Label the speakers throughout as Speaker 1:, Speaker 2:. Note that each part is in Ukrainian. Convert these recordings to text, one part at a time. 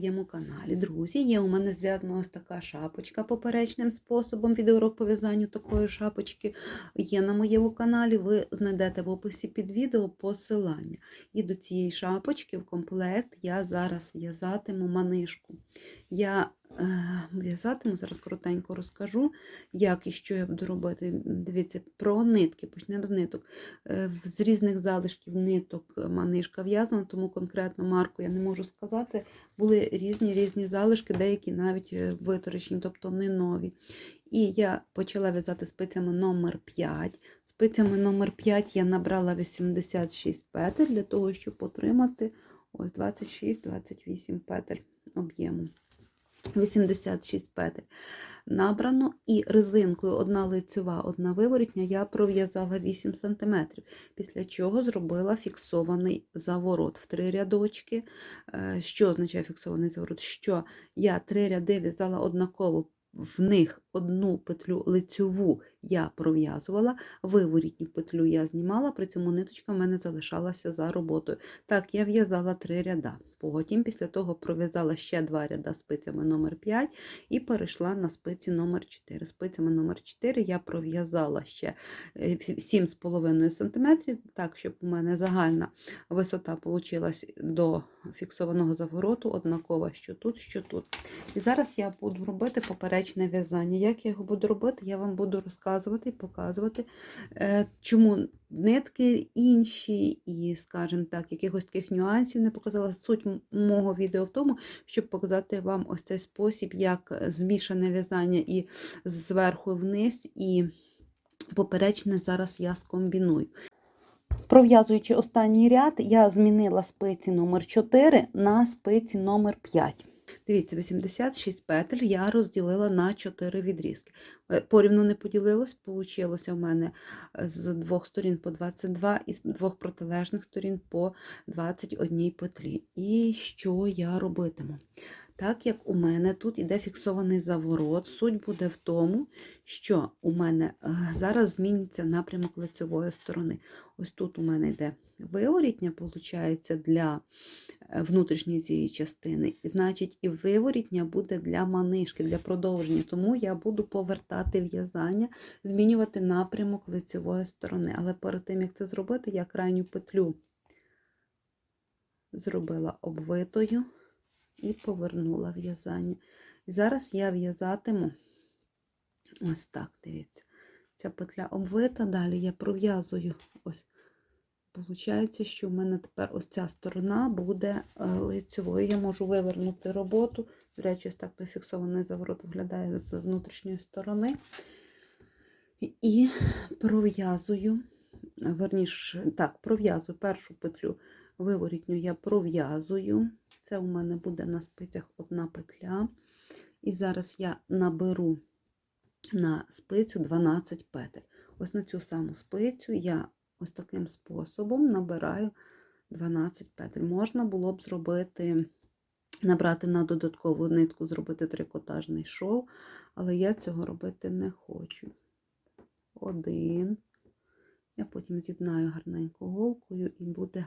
Speaker 1: своєму каналі. Друзі, є у мене зв'язана ось така шапочка поперечним способом. Відеоурок по в'язанню такої шапочки є на моєму каналі. Ви знайдете в описі під відео посилання. І до цієї шапочки в комплект я зараз в'язатиму манишку. Я е, в'язатиму, зараз коротенько розкажу, як і що я буду робити. Дивіться, про нитки, почнемо з ниток. Е, з різних залишків ниток манишка в'язана, тому конкретно марку я не можу сказати. Були різні різні залишки, деякі навіть е, виторочні, тобто не нові. І я почала в'язати спицями номер 5. Спицями номер 5 я набрала 86 петель для того, щоб отримати ось 26-28 петель об'єму. 86 петель набрано, і резинкою одна лицьова, одна виворітня я пров'язала 8 см, після чого зробила фіксований заворот в три рядочки. Е, Що означає фіксований заворот? Що я три ряди в'язала однаково, в них одну петлю лицьову я пров'язувала, виворітню петлю я знімала, при цьому ниточка в мене залишалася за роботою. Так, я в'язала три ряда. Потім, після того, пров'язала ще два ряда спицями номер 5 і перейшла на спиці номер 4 Спицями номер 4 я пров'язала ще е, 7,5 см, так, щоб у мене загальна висота вийшла до фіксованого завороту, однакова, що тут, що тут. І зараз я буду робити поперечне в'язання. Як я його буду робити, я вам буду розказувати і показувати, е, чому нитки інші, і, скажімо так, якихось таких нюансів не показала. Суть мого відео в тому, щоб показати вам ось цей спосіб, як змішане в'язання і зверху вниз, і поперечне зараз я скомбіную. Пров'язуючи останній ряд, я змінила спиці номер 4 на спиці номер 5. Дивіться, 86 петель я розділила на 4 відрізки. Е, Порівну не поділилось, вийшло в мене з двох сторін по 22 і з двох протилежних сторін по 21 петлі. І що я робитиму? Так як у мене тут іде фіксований заворот, суть буде в тому, що у мене е, зараз зміниться напрямок лицевої сторони. Ось тут у мене йде виворітня, виходить, для е, внутрішньої цієї частини. І значить, і виворітня буде для манишки, для продовження. Тому я буду повертати в'язання, змінювати напрямок лицевої сторони. Але перед тим, як це зробити, я крайню петлю зробила обвитою і повернула в'язання. Зараз я в'язатиму ось так, дивіться. Ця петля обвита, далі я пров'язую ось. Получається, що в мене тепер ось ця сторона буде е, лицьовою. Я можу вивернути роботу. До речі, ось так той заворот виглядає з внутрішньої сторони. І пров'язую, верніше, так, пров'язую першу петлю виворітню я пров'язую. Це у мене буде на спицях одна петля. І зараз я наберу на спицю 12 петель. Ось на цю саму спицю я ось таким способом набираю 12 петель. Можна було б зробити, набрати на додаткову нитку, зробити трикотажний шов, але я цього робити не хочу. Один. Я потім з'єднаю гарненько голкою і буде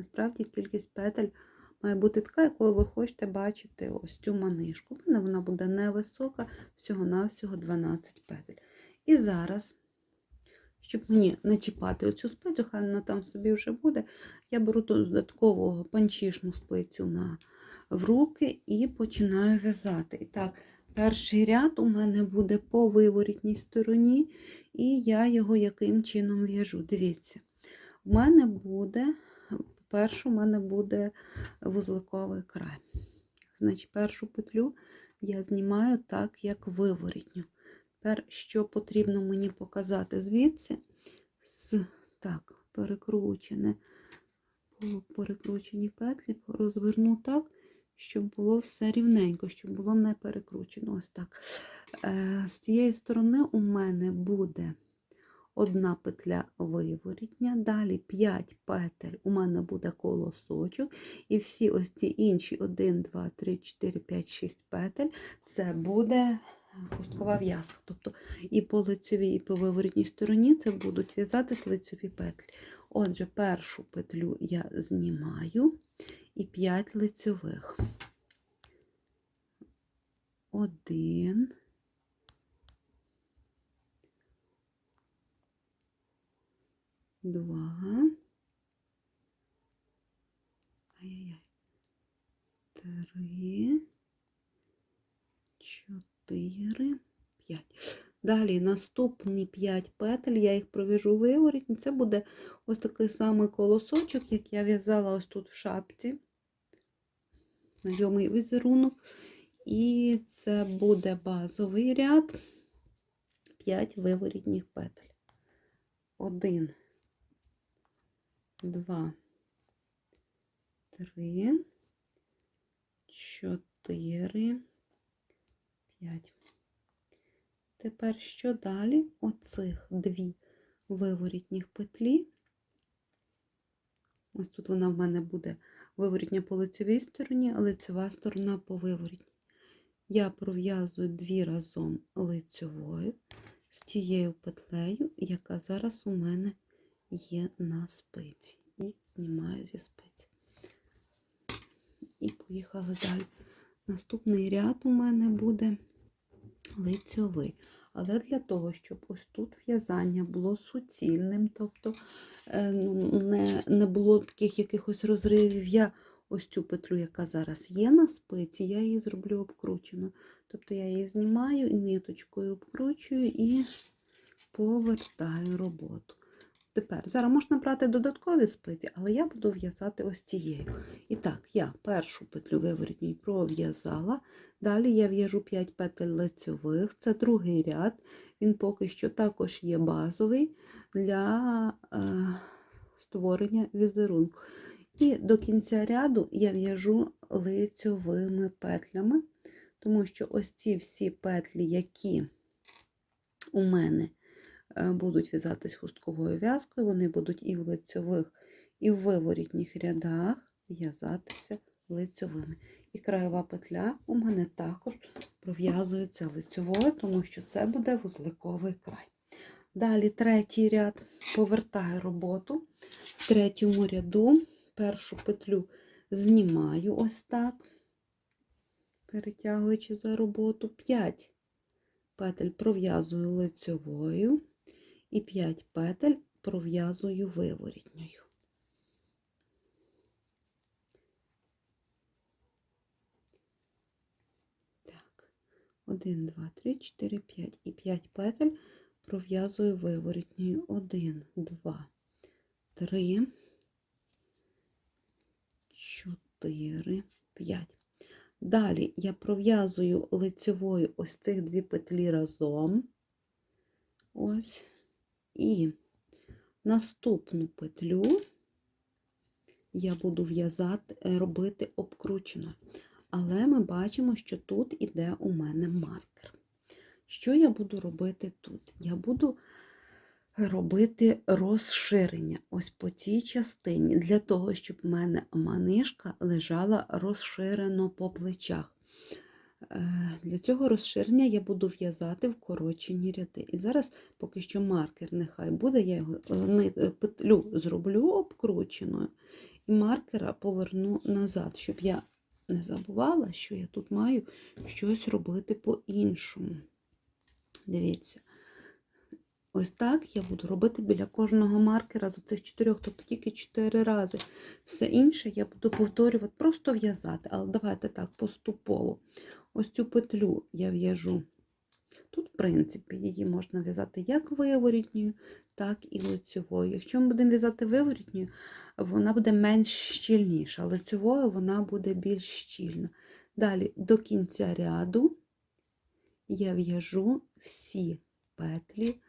Speaker 1: Насправді кількість петель має бути така, якою ви хочете бачити ось цю манишку. У мене вона буде невисока, всього-навсього 12 петель. І зараз, щоб мені не чіпати оцю спицю, хай вона там собі вже буде, я беру додаткову панчішну спицю на, в руки і починаю в'язати. І так, перший ряд у мене буде по виворітній стороні, і я його яким чином в'яжу. Дивіться, у мене буде першу у мене буде вузликовий край. Значить, першу петлю я знімаю так, як виворітню. Тепер, що потрібно мені показати звідси, з так, перекручене, перекручені петлі, розверну так, щоб було все рівненько, щоб було не перекручено. Ось так. Е, З цієї сторони у мене буде одна петля виворітня, далі 5 петель у мене буде колосочок, і всі ось ці інші 1, 2, 3, 4, 5, 6 петель це буде хусткова в'язка. Тобто і по лицевій, і по виворітній стороні це будуть в'язатись лицеві петлі. Отже, першу петлю я знімаю і 5 лицьових. Один. Два. Ай-яй-яй. Три. Чотири. П'ять. Далі наступні 5 петель, я їх пров'яжу виворітні. Це буде ось такий самий колосочок, як я в'язала ось тут в шапці. Знайомий візерунок. І це буде базовий ряд 5 виворітніх петель. Один, два, три, чотири, п'ять. Тепер що далі? Оцих дві виворітніх петлі. Ось тут вона в мене буде виворітня по лицевій стороні, а лицева сторона по виворітній. Я пров'язую дві разом лицевою з тією петлею, яка зараз у мене є на спиці. І знімаю зі спиці. І поїхали далі. Наступний ряд у мене буде лицьовий. Але для того, щоб ось тут в'язання було суцільним, тобто е, ну, не, не було таких якихось розривів, я ось цю петлю, яка зараз є на спиці, я її зроблю обкрученою. Тобто я її знімаю ниточкою обкручую і повертаю роботу. Тепер, зараз можна брати додаткові спиці, але я буду в'язати ось цією. І так, я першу петлю виворітню пров'язала, далі я в'яжу 5 петель лицьових, це другий ряд, він поки що також є базовий для е, створення візерунку. І до кінця ряду я в'яжу лицьовими петлями, тому що ось ці всі петлі, які у мене будуть в'язатись хустковою в'язкою, вони будуть і в лицьових, і в виворітніх рядах в'язатися лицьовими. І краєва петля у мене також пров'язується лицьовою, тому що це буде вузликовий край. Далі третій ряд повертаю роботу. В третьому ряду першу петлю знімаю ось так, перетягуючи за роботу 5 петель пров'язую лицьовою і 5 петель пров'язую виворітньою. Так, 1, 2, 3, 4, 5 і 5 петель пров'язую виворітньою. 1, 2, 3, 4, 5. Далі я пров'язую лицевою ось цих дві петлі разом. Ось. І наступну петлю я буду в'язати, робити обкручено. Але ми бачимо, що тут іде у мене маркер. Що я буду робити тут? Я буду робити розширення ось по цій частині, для того, щоб в мене манишка лежала розширено по плечах. Е, Для цього розширення я буду в'язати вкорочені ряди. І зараз, поки що маркер нехай буде, я його е, е, петлю зроблю обкрученою, і маркера поверну назад, щоб я не забувала, що я тут маю щось робити по-іншому. Дивіться. Ось так я буду робити біля кожного маркера з оцих чотирьох, тобто тільки чотири рази. Все інше я буду повторювати, просто в'язати. Але давайте так, поступово. Ось цю петлю я в'яжу. Тут, в принципі, її можна в'язати як виворітньою, так і лицьовою. Якщо ми будемо в'язати виворітньою, вона буде менш щільніша, лицьовою вона буде більш щільна. Далі до кінця ряду я в'яжу всі петлі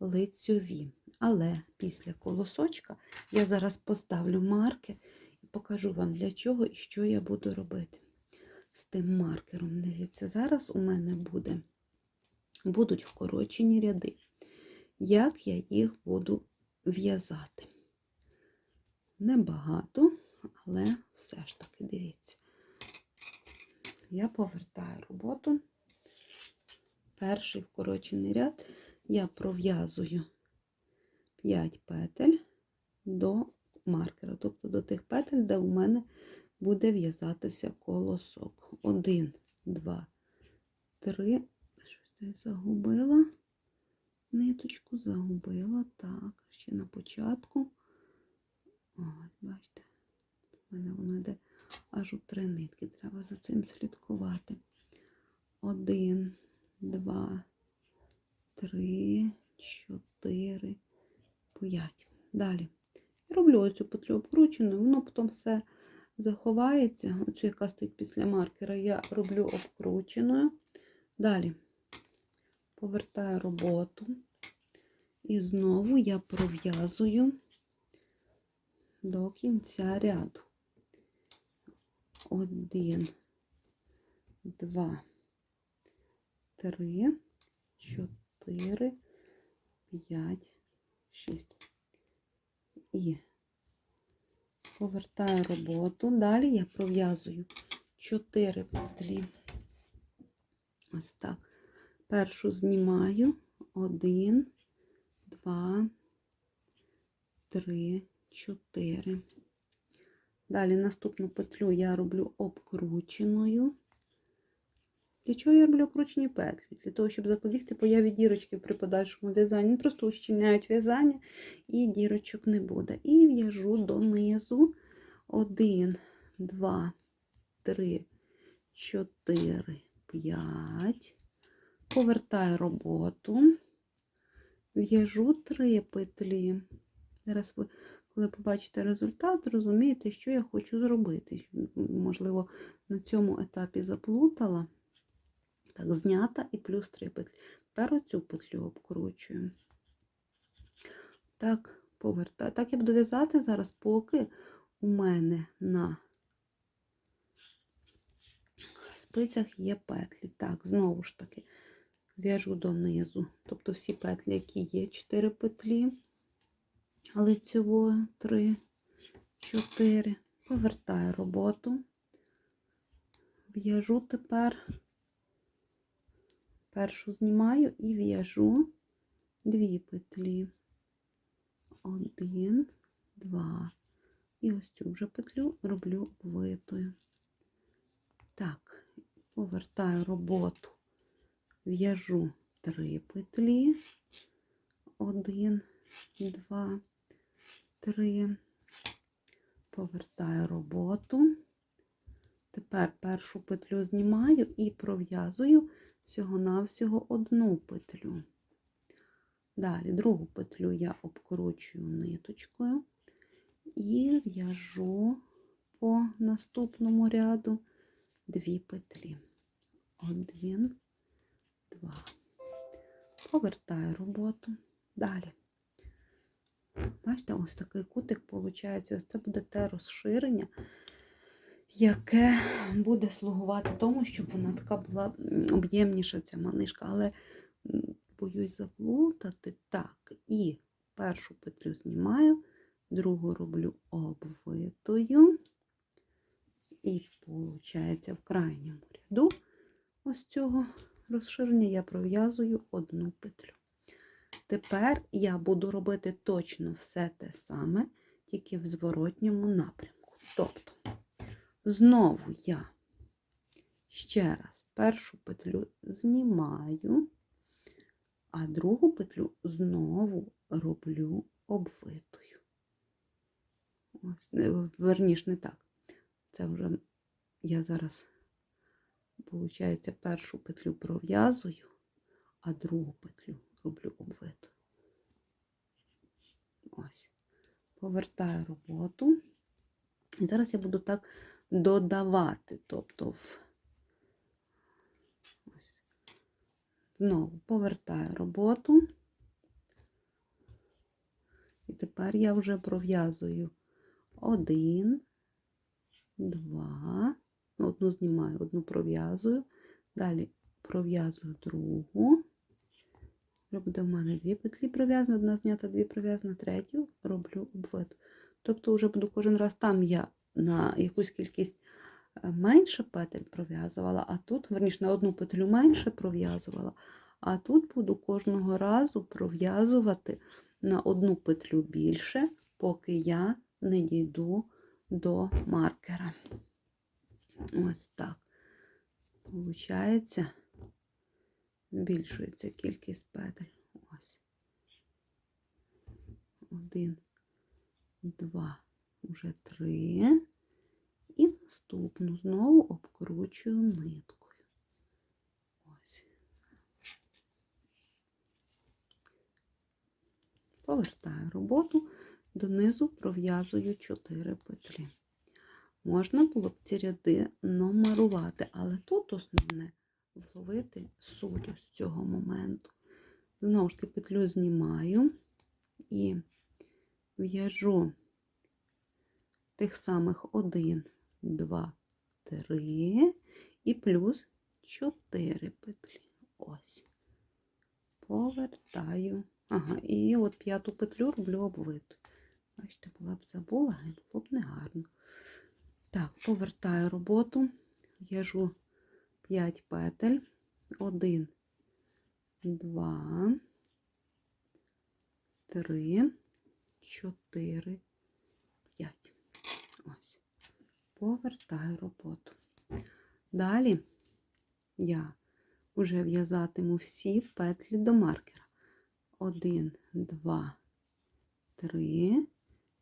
Speaker 1: лицьові. Але після колосочка я зараз поставлю марки і покажу вам для чого і що я буду робити. з тим маркером. Дивіться, зараз у мене буде, будуть вкорочені ряди. Як я їх буду в'язати? Небагато, але все ж таки, дивіться. Я повертаю роботу. Перший вкорочений ряд я пров'язую 5 петель до маркера, тобто до тих петель, де у мене буде в'язатися колосок. Один, два, три. Щось я загубила. Ниточку загубила. Так, ще на початку. Ось, бачите, у мене воно йде аж у три нитки. Треба за цим слідкувати. Один, два, три, чотири, п'ять. Далі. Роблю оцю петлю обкручену, воно потім все заховається. Оцю, яка стоїть після маркера, я роблю обкрученою. Далі повертаю роботу. І знову я пров'язую до кінця ряду. Один, два, три, чотири, п'ять, шість. І повертаю роботу. Далі я пров'язую 4 петлі. Ось так. Першу знімаю. Один, два, три, чотири. Далі наступну петлю я роблю обкрученою. Для чого я роблю обкручені петлі? Для того, щоб запобігти появі дірочки при подальшому в'язанні. Просто ущільняють в'язання і дірочок не буде. І в'яжу донизу 1, 2, 3, 4, 5. Повертаю роботу. В'яжу 3 петлі. Зараз ви, коли побачите результат, зрозумієте, що я хочу зробити. Можливо, на цьому етапі заплутала. Так, знята і плюс 3 петлі. Тепер оцю петлю обкручую. Так, повертаю. Так я буду в'язати зараз, поки у мене на спицях є петлі. Так, знову ж таки, в'яжу донизу. Тобто всі петлі, які є, 4 петлі, лицевої 3, 4. Повертаю роботу. В'яжу тепер. Першу знімаю і в'яжу дві петлі. Один, два. І ось цю вже петлю роблю обвитою. Так, повертаю роботу, в'яжу три петлі. Один, два, три. Повертаю роботу. Тепер першу петлю знімаю і пров'язую всього-навсього одну петлю. Далі другу петлю я обкручую ниточкою і в'яжу по наступному ряду дві петлі. Один, два. Повертаю роботу. Далі. Бачите, ось такий кутик виходить. Ось це буде те розширення, яке буде слугувати тому, щоб вона така була об'ємніша, ця манишка. Але боюсь заплутати. Так, і першу петлю знімаю, другу роблю обвитою. І, виходить, в крайньому ряду ось цього розширення я пров'язую одну петлю. Тепер я буду робити точно все те саме, тільки в зворотньому напрямку. Тобто, знову я ще раз першу петлю знімаю, а другу петлю знову роблю обвитою. Ось, верніш, не так. Це вже я зараз, виходить, першу петлю пров'язую, а другу петлю роблю обвиту. Ось. Повертаю роботу. І зараз я буду так додавати, тобто. Знову повертаю роботу. І тепер я вже пров'язую один, два, Ну, Одну знімаю, одну пров'язую. Далі пров'язую другу. Вже буде в мене дві петлі пров'язані, одна знята, дві пров'язана, третю роблю обвит. Тобто вже буду кожен раз там я на якусь кількість е, менше петель пров'язувала, а тут, верніше, на одну петлю менше пров'язувала, а тут буду кожного разу пров'язувати на одну петлю більше, поки я не дійду до маркера. Ось так. Получається, збільшується кількість петель. Ось. Один, два, вже три. І наступну знову обкручую ниткою. Ось. Повертаю роботу, донизу пров'язую 4 петлі. Можна було б ці ряди номерувати, але тут основне вловити суть з цього моменту. Знову ж таки петлю знімаю і в'яжу тих самих 1, 2, 3 і плюс 4 петлі. Ось. Повертаю. Ага, і от п'яту петлю роблю обвиту. Бачите, була б забула, і було б негарно. Так, повертаю роботу, в'яжу 5 петель, 1, 2, 3, 4, 5. Ось. Повертаю роботу. Далі я вже в'язатиму всі петлі до маркера. 1, 2, 3,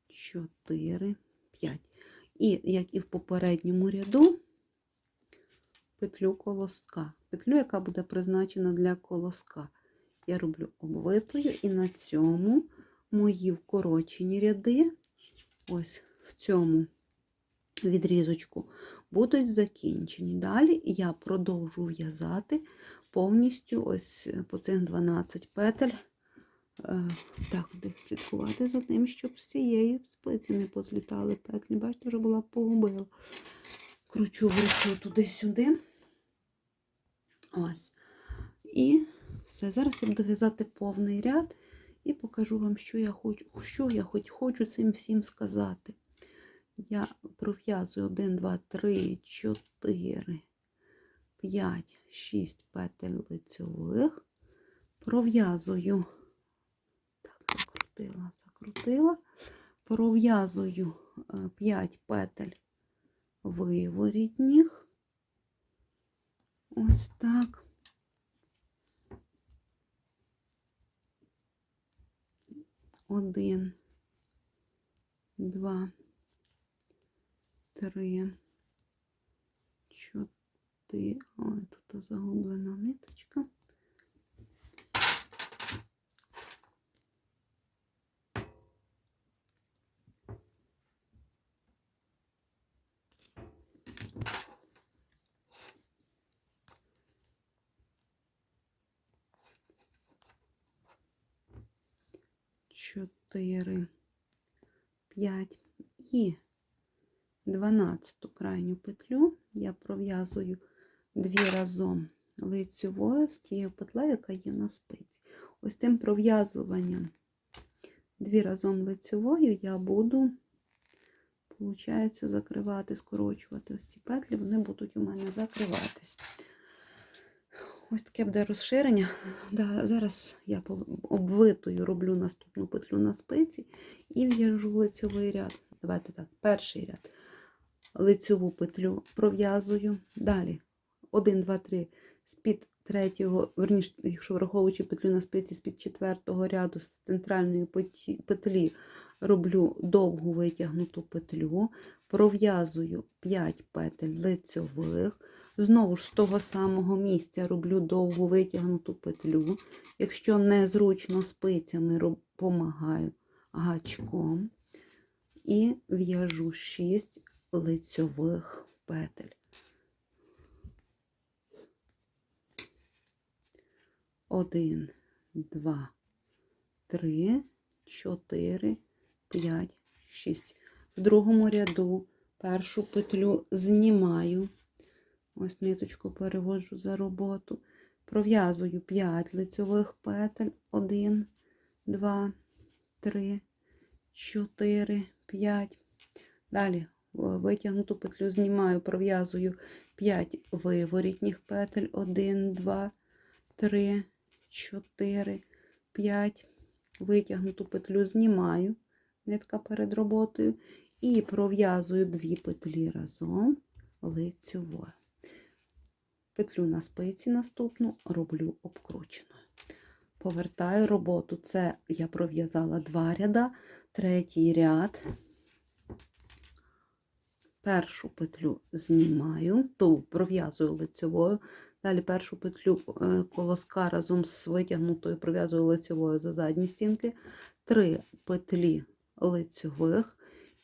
Speaker 1: 4, 5. І, як і в попередньому ряду, петлю колоска. Петлю, яка буде призначена для колоска. Я роблю обвитою, і на цьому мої вкорочені ряди, ось в цьому відрізочку, будуть закінчені. Далі я продовжу в'язати повністю ось по цих 12 петель. Е, Так, де слідкувати за тим, щоб з цієї спиці не позлітали петлі. Бачите, вже була погубила. Кручу, вручу туди-сюди. Ось. І все. Зараз я буду в'язати повний ряд і покажу вам, що я хочу, що я хоч хочу цим всім сказати. Я пров'язую 1, 2, 3, 4, 5, 6 петель лицьових. Пров'язую закрутила, закрутила, пров'язую 5 петель виворітніх. Ось так. Один, два, три, чотири. Ой, тут загублена ниточка. Чотири, п'ять і дванадцяту крайню петлю я пров'язую дві разом лицьовою з тією петлею, яка є на спиці. Ось цим пров'язуванням дві разом лицьовою я буду, виходить, закривати, скорочувати ось ці петлі, вони будуть у мене закриватись. Ось таке буде розширення. Да, Зараз я обвитою роблю наступну петлю на спиці і в'яжу лицьовий ряд. Давайте так, перший ряд. Лицьову петлю пров'язую. Далі 1, 2, 3 з-під третього, верніше, якщо враховуючи петлю на спиці з-під четвертого ряду з центральної петлі роблю довгу витягнуту петлю, пров'язую 5 петель лицьових. Знову ж з того самого місця роблю довгу витягнуту петлю. Якщо незручно спицями, допомагаю гачком і в'яжу 6 лицьових петель. Один, два, три, чотири, п'ять, шість. В другому ряду першу петлю знімаю Ось ниточку переводжу за роботу. Пров'язую 5 лицьових петель. 1, 2, 3, 4, 5. Далі витягнуту петлю знімаю, пров'язую 5 виворітніх петель. 1, 2, 3, 4, 5. Витягнуту петлю знімаю, нитка перед роботою. І пров'язую дві петлі разом лицьовою. Петлю на спиці наступну роблю обкрученою. Повертаю роботу. Це я пров'язала два ряда, третій ряд. Першу петлю знімаю, ту пров'язую лицьовою. Далі першу петлю е, колоска разом з витягнутою пров'язую лицьовою за задні стінки. Три петлі лицьових.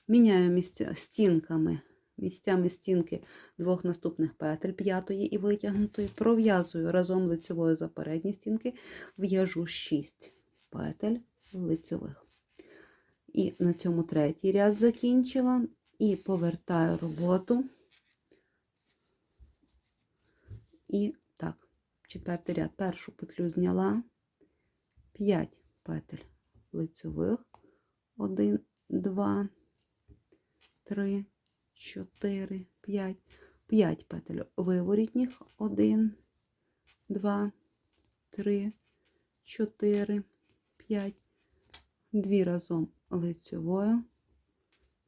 Speaker 1: Міняю місця стінками, місцями стінки двох наступних петель п'ятої і витягнутої. Пров'язую разом лицьовою за передні стінки, в'яжу 6 петель лицьових. І на цьому третій ряд закінчила. І повертаю роботу. І так, четвертий ряд. Першу петлю зняла, 5 петель лицьових, 1, 2, 3, 4, 5, 5 петель виворітніх, 1, 2, 3, 4, 5, 2 разом лицьовою.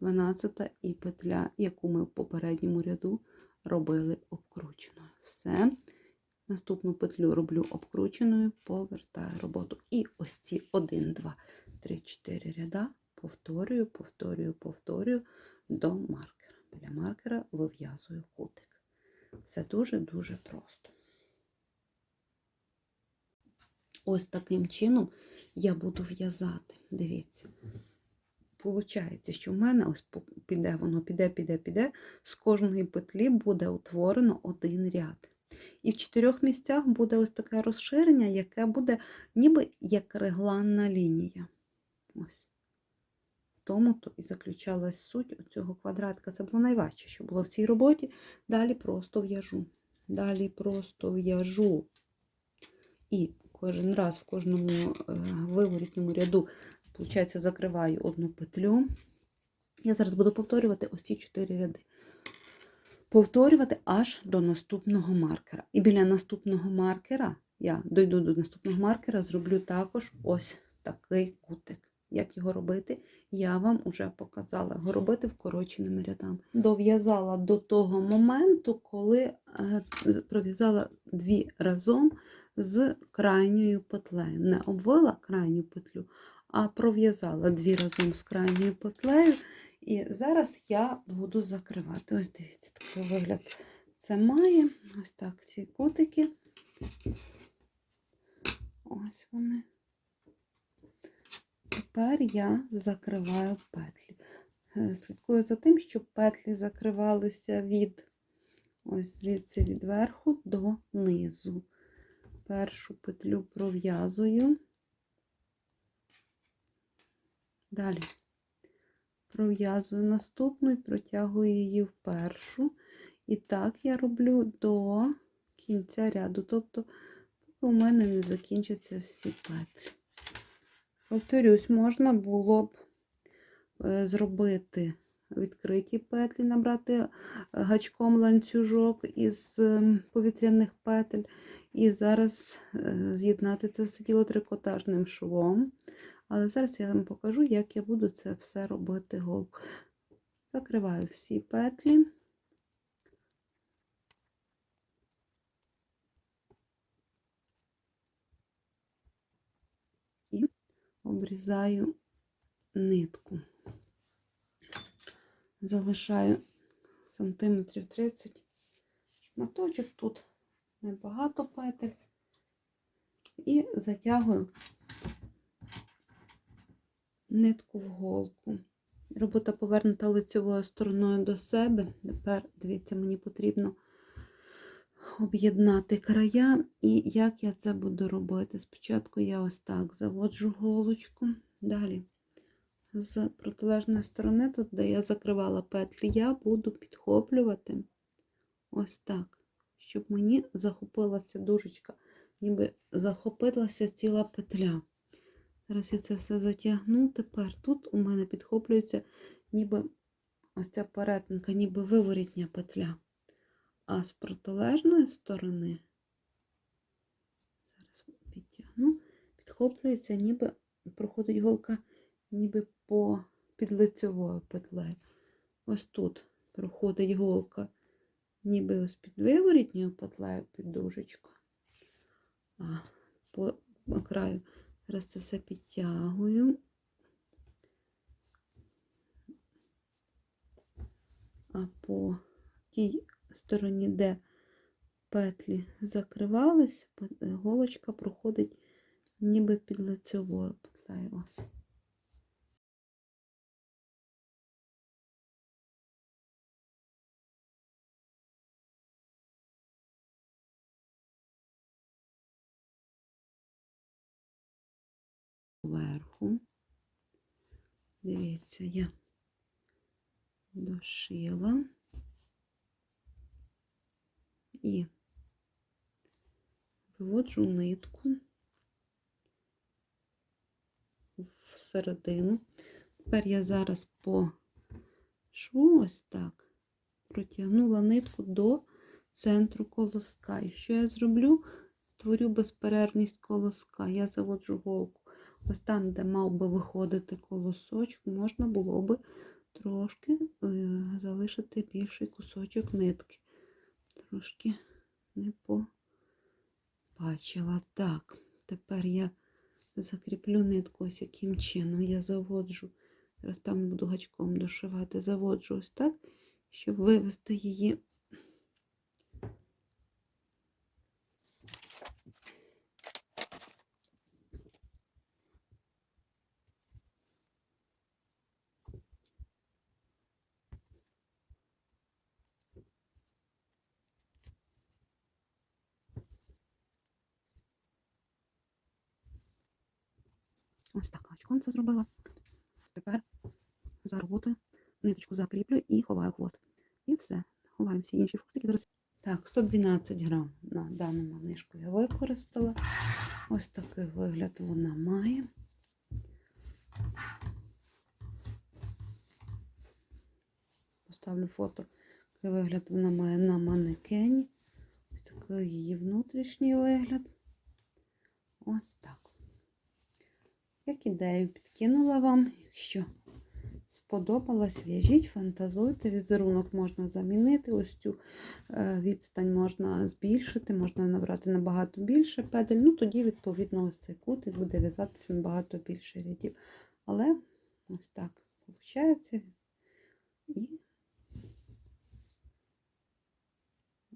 Speaker 1: 12 і петля, яку ми в попередньому ряду робили обкрученою. Все. Наступну петлю роблю обкрученою, повертаю роботу. І ось ці 1, 2, 3, 4 ряда повторюю, повторюю, повторюю до маркера. Біля маркера вив'язую кутик. Все дуже-дуже просто. Ось таким чином я буду в'язати. Дивіться. Получається, що в мене ось піде, воно піде, піде, піде. З кожної петлі буде утворено один ряд. І в чотирьох місцях буде ось таке розширення, яке буде ніби як регланна лінія. Ось. Тому то і заключалась суть цього квадратика. Це було найважче, що було в цій роботі. Далі просто в'яжу. Далі просто в'яжу. І кожен раз в кожному е, виворітньому ряду Получається, закриваю одну петлю. Я зараз буду повторювати ось ці чотири ряди. Повторювати аж до наступного маркера. І біля наступного маркера, я дойду до наступного маркера, зроблю також ось такий кутик. Як його робити, я вам вже показала. Його робити вкороченими рядами. Дов'язала до того моменту, коли е, пров'язала дві разом з крайньою петлею. Не обвила крайню петлю, а пров'язала дві разом з крайньою петлею. І зараз я буду закривати. Ось дивіться, такий вигляд це має. Ось так ці кутики. Ось вони. Тепер я закриваю петлі. Е, Слідкую за тим, щоб петлі закривалися від ось звідси від верху до низу. Першу петлю пров'язую. Далі пров'язую наступну і протягую її в першу. І так я роблю до кінця ряду, тобто, у мене не закінчаться всі петлі. Повторюсь, можна було б е, зробити відкриті петлі, набрати е, гачком ланцюжок із ем, повітряних петель. І зараз е, з'єднати це все діло трикотажним швом. Але зараз я вам покажу, як я буду це все робити голку. Закриваю всі петлі. І обрізаю нитку. Залишаю сантиметрів 30 шматочок, тут небагато петель. І затягую нитку в голку. Робота повернута лицевою стороною до себе. Тепер, дивіться, мені потрібно об'єднати края. І як я це буду робити? Спочатку я ось так заводжу голочку. Далі, з протилежної сторони, тут, де я закривала петлі, я буду підхоплювати ось так щоб мені захопилася дужечка, ніби захопилася ціла петля. Зараз я це все затягну. Тепер тут у мене підхоплюється ніби ось ця перетинка, ніби виворітня петля. А з протилежної сторони, зараз підтягну, підхоплюється, ніби проходить голка ніби по під лицевою петлею. Ось тут проходить голка, ніби ось під виворітньою петлею під дужечку. А по краю зараз це все підтягую. А по тій стороні, де петлі закривались, голочка проходить ніби під лицевою петлею. Ось. Вверху. Дивіться, я дошила і виводжу нитку всередину. Тепер я зараз по шву ось так протягнула нитку до центру колоска. І що я зроблю? Створю безперервність колоска. Я заводжу голку. Ось там, де мав би виходити колосочок, можна було би трошки е, залишити більший кусочок нитки. Трошки не побачила. Так, тепер я закріплю нитку ось яким чином. Я заводжу, зараз там буду гачком дошивати, заводжу ось так, щоб вивести її. Ось так гачком це зробила. Тепер за роботою ниточку закріплю і ховаю хвост. І все. Ховаю всі інші хвостики. Зараз. Так, 112 грам на даному нишку я використала. Ось такий вигляд вона має. Поставлю фото, який вигляд вона має на манекені. Ось такий її внутрішній вигляд. Ось так. Як ідею підкинула вам, якщо сподобалось, в'яжіть, фантазуйте. Візерунок можна замінити, ось цю е, відстань можна збільшити, можна набрати набагато більше петель. Ну, тоді, відповідно, ось цей кутик буде в'язатися набагато більше рядів. Але ось так виходить. І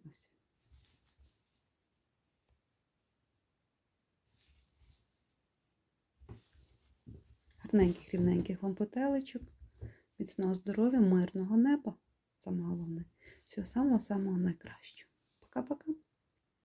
Speaker 1: ось. Гарненьких, рівненьких вам потелечок, міцного здоров'я, мирного неба. Саме головне. Всього самого-самого найкращого. Пока-пока.